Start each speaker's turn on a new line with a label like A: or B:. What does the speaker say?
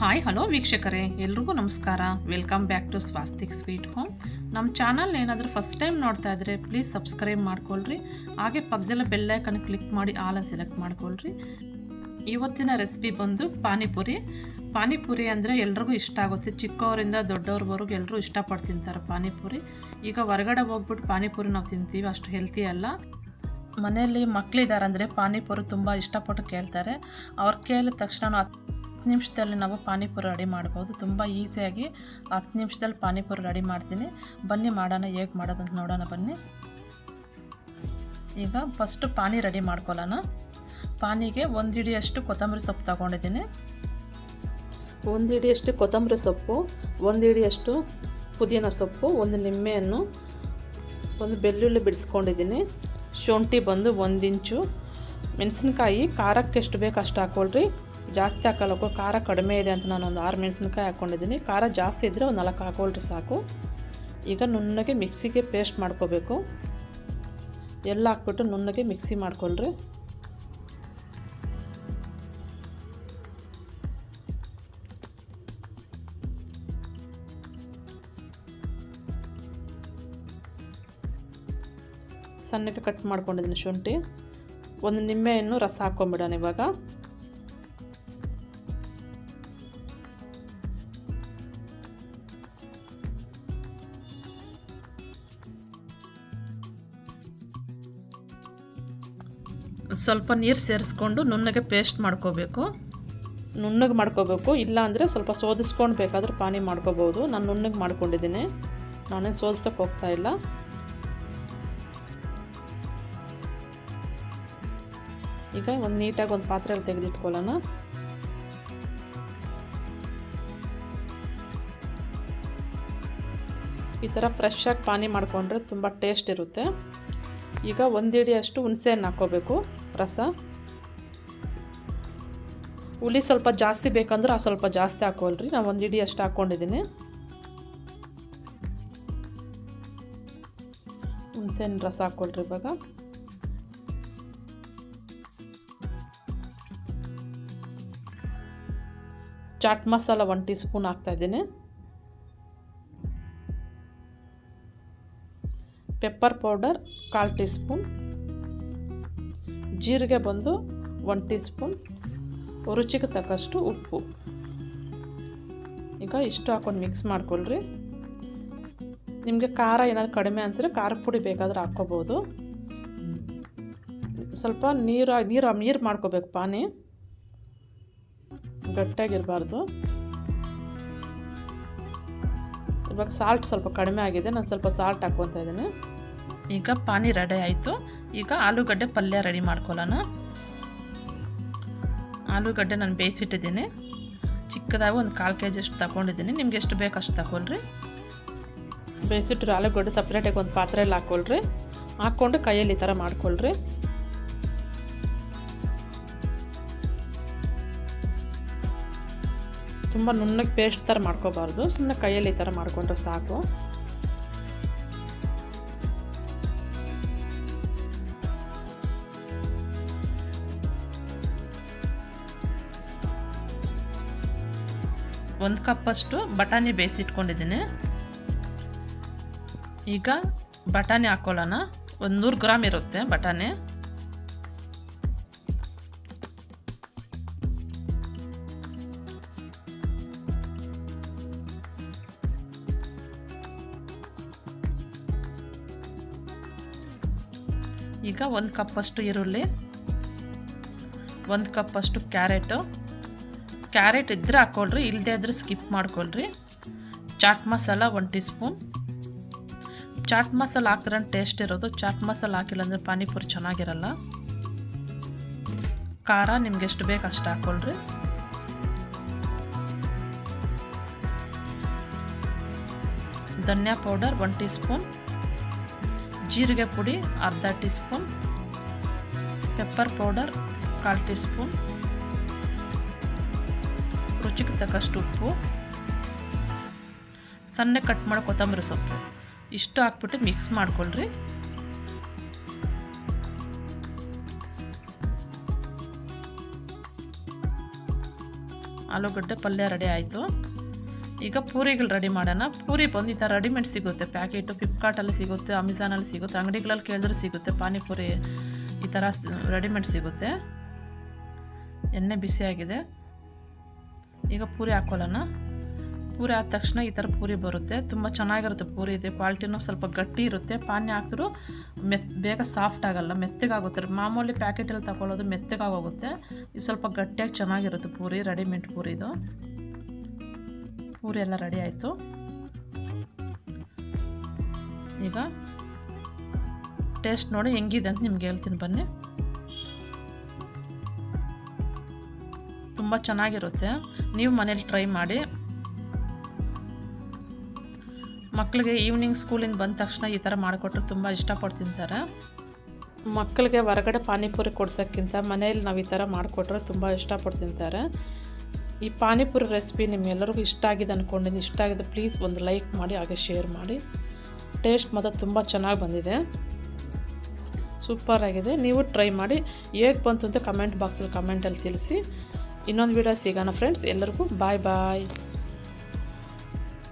A: Hi hello ವೀಕ್ಷಕರೇ. ಎಲ್ರಿಗೂ ನಮಸ್ಕಾರ. Welcome back to Swastik sweet home ನಮ್ಮ ಚಾನಲ್ ಏನಾದರೂ ಫಸ್ಟ್ ಟೈಮ್ ನೋಡ್ತಾ ಇದ್ದರೆ ಪ್ಲೀಸ್ ಸಬ್ಸ್ಕ್ರೈಬ್ ಮಾಡ್ಕೊಳ್ರಿ. ಹಾಗೆ ಪಕ್ಕದಲ್ಲ ಬೆಲ್ಲೈಕನ್ ಕ್ಲಿಕ್ ಮಾಡಿ ಆಲ ಸೆಲೆಕ್ಟ್ ಮಾಡ್ಕೊಳ್ರಿ. ಇವತ್ತಿನ ರೆಸಿಪಿ ಬಂದು ಪಾನಿಪುರಿ. ಪಾನಿಪುರಿ ಅಂದರೆ ಎಲ್ರಿಗೂ ಇಷ್ಟ ಆಗುತ್ತೆ. ಚಿಕ್ಕವರಿಂದ ದೊಡ್ಡವ್ರವರೆಗೂ ಎಲ್ಲರೂ ಇಷ್ಟಪಟ್ಟು ತಿಂತಾರೆ ಪಾನಿಪುರಿ. ಈಗ ಹೊರಗಡೆ ಹೋಗ್ಬಿಟ್ಟು ಪಾನಿಪುರಿ ನಾವು ತಿಂತೀವಿ, ಅಷ್ಟು ಹೆಲ್ತಿ ಅಲ್ಲ. ಮನೆಯಲ್ಲಿ ಮಕ್ಕಳಿದ್ದಾರೆ ಅಂದರೆ ಪಾನಿಪುರಿ ತುಂಬ ಇಷ್ಟಪಟ್ಟು ಕೇಳ್ತಾರೆ. ಅವ್ರು ಕೇಳಿದ ತಕ್ಷಣ ಹತ್ತು ನಿಮಿಷದಲ್ಲಿ ನಾವು ಪಾನಿಪುರಿ ರೆಡಿ ಮಾಡ್ಬೋದು. ತುಂಬ ಈಸಿಯಾಗಿ ಹತ್ತು ನಿಮಿಷದಲ್ಲಿ ಪಾನಿಪುರಿ ರೆಡಿ ಮಾಡ್ತೀನಿ. ಬನ್ನಿ ಮಾಡೋಣ, ಹೇಗೆ ಮಾಡೋದಂತ ನೋಡೋಣ ಬನ್ನಿ. ಈಗ ಫಸ್ಟು ಪಾನಿ ರೆಡಿ ಮಾಡ್ಕೊಳ್ಳೋಣ. ಪಾನಿಗೆ ಒಂದು ಹಿಡಿಯಷ್ಟು ಕೊತ್ತಂಬರಿ ಸೊಪ್ಪು ತಗೊಂಡಿದ್ದೀನಿ. ಒಂದು ಹಿಡಿಯಷ್ಟು ಕೊತ್ತಂಬರಿ ಸೊಪ್ಪು ಒಂದು ಹಿಡಿಯಷ್ಟು ಪುದೀನ ಸೊಪ್ಪು, ಒಂದು ನಿಂಬೆಯನ್ನು ಒಂದು ಬೆಳ್ಳುಳ್ಳಿ ಬಿಡಿಸ್ಕೊಂಡಿದ್ದೀನಿ. ಶುಂಠಿ ಬಂದು ಒಂದು ಇಂಚು ಮೆಣಸಿನ್ಕಾಯಿ, ಖಾರಕ್ಕೆ ಎಷ್ಟು ಬೇಕು ಅಷ್ಟು ಹಾಕ್ಕೊಳ್ರಿ. ಜಾಸ್ತಿ ಹಾಕಲ್ಲಕ್ಕೋ ಖಾರ ಕಡಿಮೆ ಇದೆ ಅಂತ ನಾನು ಒಂದು ಆರು ಮೆಣಸಿನ್ಕಾಯಿ ಹಾಕ್ಕೊಂಡಿದ್ದೀನಿ ಖಾರ ಜಾಸ್ತಿ ಇದ್ದರೆ ಒಂದು ನಾಲ್ಕು ಹಾಕೊಳ್ರಿ ಸಾಕು. ಈಗ ನುಣ್ಣಗೆ ಮಿಕ್ಸಿಗೆ ಪೇಸ್ಟ್ ಮಾಡ್ಕೋಬೇಕು. ಎಲ್ಲ ಹಾಕ್ಬಿಟ್ಟು ನುಣ್ಣಗೆ ಮಿಕ್ಸಿ ಮಾಡ್ಕೊಳ್ರಿ. ಸಣ್ಣಕ್ಕೆ ಕಟ್ ಮಾಡ್ಕೊಂಡಿದ್ದೀನಿ ಶುಂಠಿ. ಒಂದು ನಿಂಬೆಹಣ್ಣು ರಸ ಹಾಕ್ಕೊಂಬಿಡೋಣ ಇವಾಗ. ಸ್ವಲ್ಪ ನೀರು ಸೇರಿಸ್ಕೊಂಡು ನುಣ್ಣಗೆ ಪೇಸ್ಟ್ ಮಾಡ್ಕೋಬೇಕು. ನುಣ್ಣಗೆ ಮಾಡ್ಕೋಬೇಕು, ಇಲ್ಲ ಅಂದರೆ ಸ್ವಲ್ಪ ಸೋದಿಸ್ಕೊಂಡು ಬೇಕಾದ್ರೆ ಪಾನಿ ಮಾಡ್ಕೋಬೋದು. ನಾನು ನುಣ್ಣಗೆ ಮಾಡ್ಕೊಂಡಿದ್ದೀನಿ. ನಾನೇನು ಸೋದಿಸೋಕೆ ಹೋಗ್ತಾ ಇಲ್ಲ. ಈಗ ಒಂದು ನೀಟಾಗಿ ಒಂದು ಪಾತ್ರೆಯಲ್ಲಿ ತೆಗೆದಿಟ್ಕೊಳ್ಳೋಣ ಈ ಥರ ಫ್ರೆಶ್ಶಾಗಿ ಪಾನಿ ಮಾಡಿಕೊಂಡ್ರೆ ತುಂಬ ಟೇಸ್ಟ್ ಇರುತ್ತೆ. ಈಗ ಒಂದು ಹಿಡಿಯಷ್ಟು ಹುಣಸೆಹಣ್ಣು ಹಾಕ್ಕೋಬೇಕು, ರಸ. ಹುಳಿ ಸ್ವಲ್ಪ ಜಾಸ್ತಿ ಬೇಕಂದ್ರೆ ಆ ಸ್ವಲ್ಪ ಜಾಸ್ತಿ ಹಾಕೊಳ್ರಿ ನಾನು ಒಂದು ಇಡಿ ಅಷ್ಟು ಹಾಕ್ಕೊಂಡಿದ್ದೀನಿ. ಹುಣಸೆಹಣ್ಣು ರಸ ಹಾಕ್ಕೊಳ್ರಿ ಇವಾಗ. Chaat masala one teaspoon ಹಾಕ್ತಾಯಿದ್ದೀನಿ ಪೆಪ್ಪರ್ ಪೌಡರ್ ಕಾಲು ಟೀ ಸ್ಪೂನ್ ಜೀರಿಗೆ ಬಂದು ಒನ್ ಟೀ ಸ್ಪೂನ್ ರುಚಿಗೆ ತಕ್ಕಷ್ಟು ಉಪ್ಪು. ಈಗ ಇಷ್ಟು ಹಾಕ್ಕೊಂಡು ಮಿಕ್ಸ್ ಮಾಡ್ಕೊಳ್ರಿ. ನಿಮಗೆ ಖಾರ ಏನಾದರೂ ಕಡಿಮೆ ಅನಿಸಿದ್ರೆ ಖಾರದ ಪುಡಿ ಬೇಕಾದ್ರೆ ಹಾಕ್ಕೋಬೋದು. ಸ್ವಲ್ಪ ನೀರು ನೀರು ನೀರು ಮಾಡ್ಕೋಬೇಕು ಪಾನಿ. ಗಟ್ಟಿಯಾಗಿರಬಾರ್ದು. ಇವಾಗ ಸಾಲ್ಟ್ ಸ್ವಲ್ಪ ಕಡಿಮೆ ಆಗಿದೆ. ನಾನು ಸ್ವಲ್ಪ ಸಾಲ್ಟ್ ಹಾಕ್ಕೊತಾ ಇದ್ದೀನಿ. ಈಗ ಪಾನಿ ರೆಡಿ ಆಯಿತು. ಈಗ ಆಲೂಗಡ್ಡೆ ಪಲ್ಯ ರೆಡಿ ಮಾಡ್ಕೊಳ್ಳೋಣ. ಆಲೂಗಡ್ಡೆ ನಾನು ಬೇಯಿಸಿಟ್ಟಿದ್ದೀನಿ. ಚಿಕ್ಕದಾಗಿ ಒಂದು ಕಾಲು ಕೆ ಜಿ ಅಷ್ಟು ತಗೊಂಡಿದ್ದೀನಿ. ನಿಮ್ಗೆ ಎಷ್ಟು ಬೇಕು ಅಷ್ಟು ತಗೊಳ್ರಿ. ಬೇಯಿಸಿಟ್ಟಿರೋ ಆಲೂಗಡ್ಡೆ ಸಪ್ರೇಟಾಗಿ ಒಂದು ಪಾತ್ರೆಯಲ್ಲಿ ಹಾಕ್ಕೊಳ್ರಿ. ಹಾಕ್ಕೊಂಡು ಕೈಯಲ್ಲಿ ಈ ಥರ ಮಾಡ್ಕೊಳ್ರಿ. ತುಂಬ ನುಣ್ಣಗೆ ಪೇಸ್ಟ್ ಥರ ಮಾಡ್ಕೋಬಾರ್ದು. ಸುಮ್ಮನೆ ಕೈಯಲ್ಲಿ ಈ ಥರ ಮಾಡಿಕೊಂಡ್ರೆ ಸಾಕು. ಒಂದು ಕಪ್ಪಷ್ಟು ಬಟಾಣಿ ಬೇಯಿಸಿಟ್ಕೊಂಡಿದ್ದೀನಿ ಈಗ ಬಟಾಣಿ ಹಾಕೊಳ್ಳೋಣ. ಒಂದು ನೂರು ಗ್ರಾಮ್ ಇರುತ್ತೆ ಬಟಾಣಿ. ಈಗ ಒಂದು ಕಪ್ಪಷ್ಟು ಈರುಳ್ಳಿ, ಒಂದು ಕಪ್ಪಷ್ಟು ಕ್ಯಾರೆಟು ಕ್ಯಾರೆಟ್ ಇದ್ದರೆ ಹಾಕ್ಕೊಳ್ರಿ ಇಲ್ಲದೆ ಇದ್ರೆ ಸ್ಕಿಪ್ ಮಾಡ್ಕೊಳ್ರಿ. Chaat masala one teaspoon chaat masala ಹಾಕಿದ್ರೆ ಟೇಸ್ಟ್ ಇರೋದು. ಚಾಟ್ ಮಸಾಲ ಹಾಕಿಲ್ಲ ಅಂದರೆ ಪಾನಿಪುರಿ ಚೆನ್ನಾಗಿರಲ್ಲ. ಖಾರ ನಿಮ್ಗೆ ಎಷ್ಟು ಬೇಕು ಅಷ್ಟು ಹಾಕ್ಕೊಳ್ರಿ ಧನಿಯಾ ಪೌಡರ್ ಒನ್ ಟೀ ಸ್ಪೂನ್ ಜೀರಿಗೆ ಪುಡಿ, ಅರ್ಧ ಟೀ ಸ್ಪೂನ್ ಪೆಪ್ಪರ್ ಪೌಡರ್ ಕಾಲು ಟೀ ಸ್ಪೂನ್ ರುಚಿಗೆ ತಕ್ಕಷ್ಟು ಉಪ್ಪು, ಸಣ್ಣ ಕಟ್ ಮಾಡೋ ಕೊತ್ತಂಬರಿ ಸೊಪ್ಪು. ಇಷ್ಟು ಹಾಕ್ಬಿಟ್ಟು ಮಿಕ್ಸ್ ಮಾಡ್ಕೊಳ್ರಿ. ಆಲೂಗಡ್ಡೆ ಪಲ್ಯ ರೆಡಿ ಆಯಿತು. ಈಗ ಪೂರಿಗಳು ರೆಡಿ ಮಾಡೋಣ. ಪೂರಿ ಬಂದು ಈ ಥರ ರೆಡಿಮೇಡ್ ಸಿಗುತ್ತೆ. ಪ್ಯಾಕೆಟು ಫ್ಲಿಪ್ಕಾರ್ಟಲ್ಲಿ ಸಿಗುತ್ತೆ ಅಮೆಝಾನಲ್ಲಿ ಸಿಗುತ್ತೆ, ಅಂಗಡಿಗಳಲ್ಲಿ ಕೇಳಿದ್ರೂ ಸಿಗುತ್ತೆ. ಪಾನಿಪುರಿ ಈ ಥರ ರೆಡಿಮೇಡ್ ಸಿಗುತ್ತೆ. ಎಣ್ಣೆ ಬಿಸಿಯಾಗಿದೆ ಈಗ ಪೂರಿ ಹಾಕೊಳ್ಳೋಣ. ಪೂರಿ ಆದ ತಕ್ಷಣ ಈ ಥರ ಪೂರಿ ಬರುತ್ತೆ. ತುಂಬ ಚೆನ್ನಾಗಿರುತ್ತೆ ಪೂರಿ. ಇದೆ ಕ್ವಾಲಿಟಿನೂ ಸ್ವಲ್ಪ ಗಟ್ಟಿ ಇರುತ್ತೆ. ಪಾನಿ ಹಾಕಿದ್ರೂ ಮೆತ್, ಬೇಗ ಸಾಫ್ಟ್ ಆಗಲ್ಲ, ಮೆತ್ತಗಾಗುತ್ತೆ. ಮಾಮೂಲಿ ಪ್ಯಾಕೆಟಲ್ಲಿ ತಗೊಳ್ಳೋದು ಮೆತ್ತಗಾಗೋಗುತ್ತೆ. ಇದು ಸ್ವಲ್ಪ ಗಟ್ಟಿಯಾಗಿ ಚೆನ್ನಾಗಿರುತ್ತೆ ಪೂರಿ ರೆಡಿಮೇಡ್ ಪೂರಿದು ಪೂರಿ ಎಲ್ಲ ರೆಡಿ ಆಯಿತು. ಈಗ ಟೇಸ್ಟ್ ನೋಡಿ ಹೆಂಗಿದೆ ಅಂತ ನಿಮ್ಗೆ ಹೇಳ್ತೀನಿ ಬನ್ನಿ. ತುಂಬ ಚೆನ್ನಾಗಿರುತ್ತೆ. ನೀವು ಮನೇಲಿ ಟ್ರೈ ಮಾಡಿ. ಮಕ್ಕಳಿಗೆ ಈವ್ನಿಂಗ್ ಸ್ಕೂಲಿಂದ ಬಂದ ತಕ್ಷಣ ಈ ಥರ ಮಾಡಿಕೊಟ್ರೆ ತುಂಬ ಇಷ್ಟಪಟ್ಟು ತಿಂತಾರೆ ಮಕ್ಕಳಿಗೆ ಹೊರಗಡೆ ಪಾನಿಪುರಿ ಕೊಡ್ಸೋಕ್ಕಿಂತ ಮನೇಲಿ ನಾವು ಈ ಥರ ಮಾಡಿಕೊಟ್ರೆ ತುಂಬ ಇಷ್ಟಪಟ್ಟು ತಿಂತಾರೆ ಈ ಪಾನಿಪುರಿ ರೆಸಿಪಿ ನಿಮ್ಗೆಲ್ಲರಿಗೂ ಇಷ್ಟ ಆಗಿದೆ ಅಂದ್ಕೊಂಡಿದ್ದೀನಿ ಇಷ್ಟ ಆಗಿದೆ ಪ್ಲೀಸ್ ಒಂದು ಲೈಕ್ ಮಾಡಿ, ಹಾಗೆ ಶೇರ್ ಮಾಡಿ. ಟೇಸ್ಟ್ ಮಾತ್ರ ತುಂಬ ಚೆನ್ನಾಗಿ ಬಂದಿದೆ. ಸೂಪರಾಗಿದೆ ನೀವು ಟ್ರೈ ಮಾಡಿ, ಹೇಗೆ ಬಂತು ಅಂತ ಕಮೆಂಟ್ ಬಾಕ್ಸಲ್ಲಿ ಕಮೆಂಟಲ್ಲಿ ತಿಳಿಸಿ. ಇನ್ನೊಂದು ವಿಡಿಯೋ ಸಿಗೋಣ ಫ್ರೆಂಡ್ಸ್ ಎಲ್ಲರಿಗೂ ಬಾಯ್ ಬಾಯ್